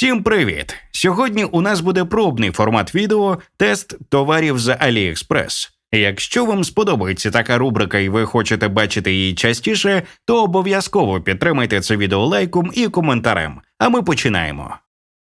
Всім привіт! Сьогодні у нас буде пробний формат відео тест товарів з AliExpress. Якщо вам сподобається така рубрика і ви хочете бачити її частіше, то обов'язково підтримайте це відео лайком і коментарем. А ми починаємо.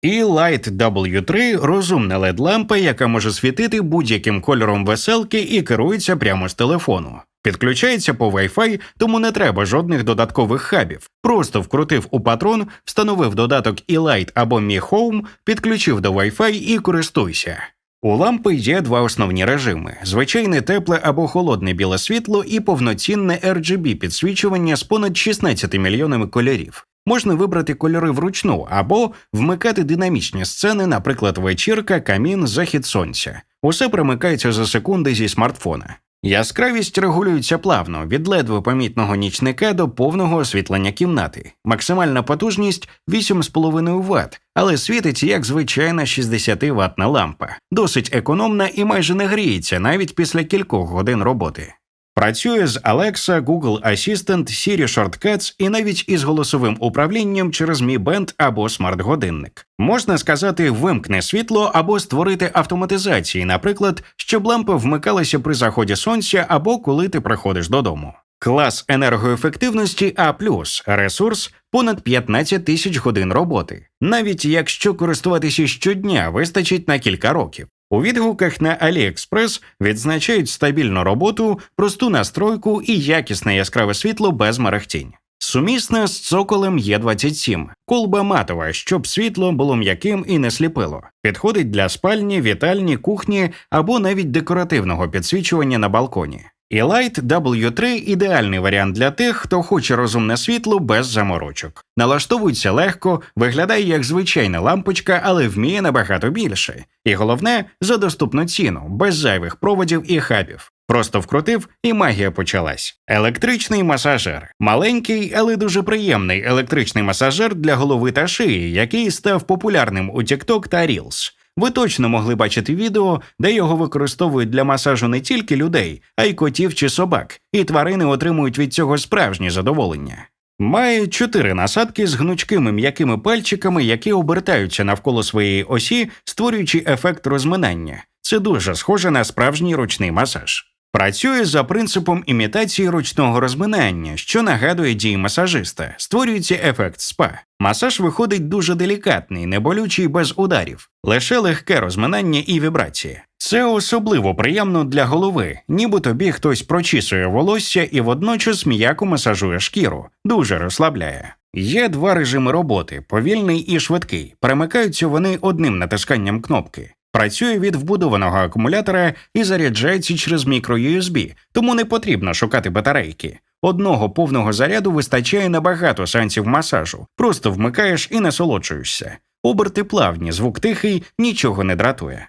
І Light W3 розумна led лампа яка може світити будь-яким кольором веселки і керується прямо з телефону. Підключається по Wi-Fi, тому не треба жодних додаткових хабів. Просто вкрутив у патрон, встановив додаток E-Light або Mi Home, підключив до Wi-Fi і користуйся. У лампи є два основні режими: звичайне тепле або холодне біле світло і повноцінне RGB підсвічування з понад 16 мільйонами кольорів. Можна вибрати кольори вручну або вмикати динамічні сцени, наприклад, вечірка, камін, захід сонця. Усе примикається за секунди зі смартфона. Яскравість регулюється плавно від ледве помітного нічника до повного освітлення кімнати. Максимальна потужність 8,5 Вт, але світить як звичайна 60 ватна лампа, досить економна і майже не гріється навіть після кількох годин роботи. Працює з Alexa, Google Assistant, Siri Shortcuts і навіть із голосовим управлінням через Mi Band або смарт-годинник. Можна сказати, вимкне світло або створити автоматизації, наприклад, щоб лампа вмикалася при заході сонця або коли ти приходиш додому. Клас енергоефективності А+, ресурс понад 15 тисяч годин роботи. Навіть якщо користуватися щодня, вистачить на кілька років. У відгуках на AliExpress відзначають стабільну роботу, просту настройку і якісне яскраве світло без мерехтінь. Сумісне з цоколем Є27, колба матова, щоб світло було м'яким і не сліпило. Підходить для спальні, вітальні, кухні або навіть декоративного підсвічування на балконі. І Light W3 ідеальний варіант для тих, хто хоче розумне світло без заморочок. Налаштовується легко, виглядає як звичайна лампочка, але вміє набагато більше. І головне за доступну ціну, без зайвих проводів і хабів. Просто вкрутив, і магія почалась. Електричний масажер маленький, але дуже приємний електричний масажер для голови та шиї, який став популярним у TikTok та Reels. Ви точно могли бачити відео, де його використовують для масажу не тільки людей, а й котів чи собак, і тварини отримують від цього справжнє задоволення. Має чотири насадки з гнучкими м'якими пальчиками, які обертаються навколо своєї осі, створюючи ефект розминання. Це дуже схоже на справжній ручний масаж. Працює за принципом імітації ручного розминання, що нагадує дії масажиста, створюється ефект спа. Масаж виходить дуже делікатний, неболючий без ударів, лише легке розминання і вібрації. Це особливо приємно для голови, ніби тобі хтось прочісує волосся і водночас м'яко масажує шкіру, дуже розслабляє. Є два режими роботи повільний і швидкий. Перемикаються вони одним натисканням кнопки. Працює від вбудованого акумулятора і заряджається через мікро-USB, тому не потрібно шукати батарейки. Одного повного заряду вистачає на багато сеансів масажу, просто вмикаєш і насолоджуєшся. Оберти плавні, звук тихий, нічого не дратує.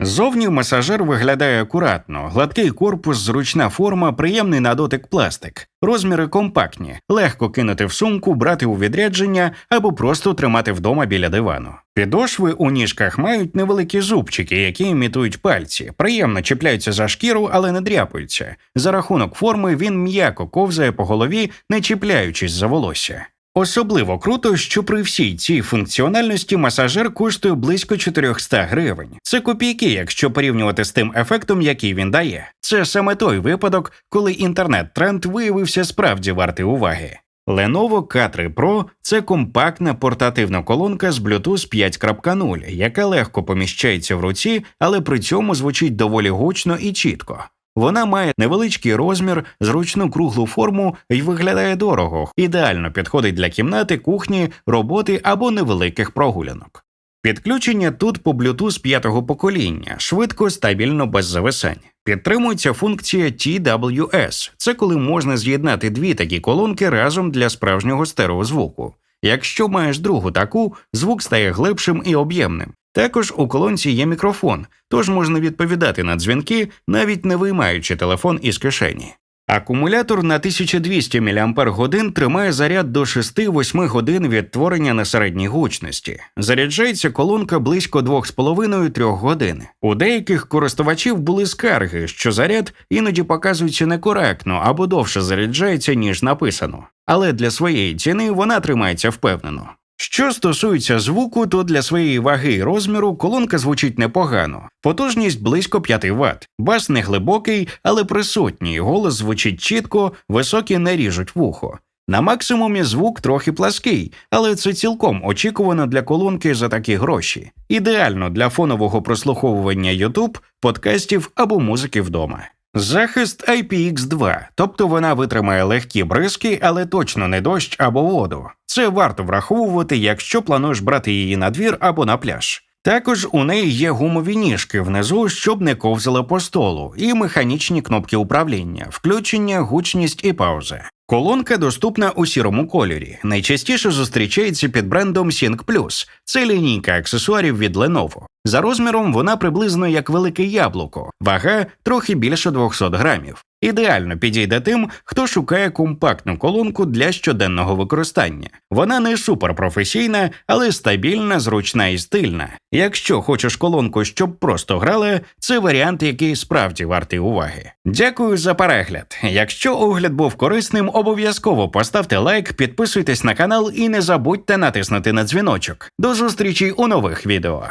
Зовні масажер виглядає акуратно, гладкий корпус, зручна форма, приємний на дотик пластик, розміри компактні, легко кинути в сумку, брати у відрядження або просто тримати вдома біля дивану. Підошви у ніжках мають невеликі зубчики, які імітують пальці, приємно чіпляються за шкіру, але не дряпаються. За рахунок форми він м'яко ковзає по голові, не чіпляючись за волосся. Особливо круто, що при всій цій функціональності масажер коштує близько 400 гривень. Це копійки, якщо порівнювати з тим ефектом, який він дає. Це саме той випадок, коли інтернет-тренд виявився справді вартий уваги. Lenovo K3 Pro – це компактна портативна колонка з Bluetooth 5.0, яка легко поміщається в руці, але при цьому звучить доволі гучно і чітко. Вона має невеличкий розмір, зручну круглу форму і виглядає дорого, ідеально підходить для кімнати, кухні, роботи або невеликих прогулянок. Підключення тут по Bluetooth п'ятого покоління, швидко, стабільно, без зависань. Підтримується функція TWS. Це коли можна з'єднати дві такі колонки разом для справжнього стереозвуку. Якщо маєш другу таку, звук стає глибшим і об'ємним. Також у колонці є мікрофон, тож можна відповідати на дзвінки, навіть не виймаючи телефон із кишені. Акумулятор на 1200 мАч тримає заряд до 6-8 годин від творення на середній гучності. Заряджається колонка близько 2,5-3 годин. У деяких користувачів були скарги, що заряд іноді показується некоректно або довше заряджається, ніж написано. Але для своєї ціни вона тримається впевнено. Що стосується звуку, то для своєї ваги і розміру колонка звучить непогано. Потужність близько 5 Вт. Бас не глибокий, але присутній. Голос звучить чітко, високі не ріжуть вухо. На максимумі звук трохи плаский, але це цілком очікувано для колонки за такі гроші. Ідеально для фонового прослуховування YouTube, подкастів або музики вдома. Захист IPX2, тобто вона витримає легкі бризки, але точно не дощ або воду. Це варто враховувати, якщо плануєш брати її на двір або на пляж. Також у неї є гумові ніжки внизу, щоб не ковзали по столу, і механічні кнопки управління, включення, гучність і пауза. Колонка доступна у сірому кольорі. Найчастіше зустрічається під брендом Sync Plus. Це лінійка аксесуарів від Lenovo. За розміром вона приблизно як велике яблуко, вага трохи більше 200 грамів. Ідеально підійде тим, хто шукає компактну колонку для щоденного використання. Вона не суперпрофесійна, але стабільна, зручна і стильна. Якщо хочеш колонку, щоб просто грала, це варіант, який справді вартий уваги. Дякую за перегляд. Якщо огляд був корисним, обов'язково поставте лайк, підписуйтесь на канал і не забудьте натиснути на дзвіночок. До зустрічі у нових відео.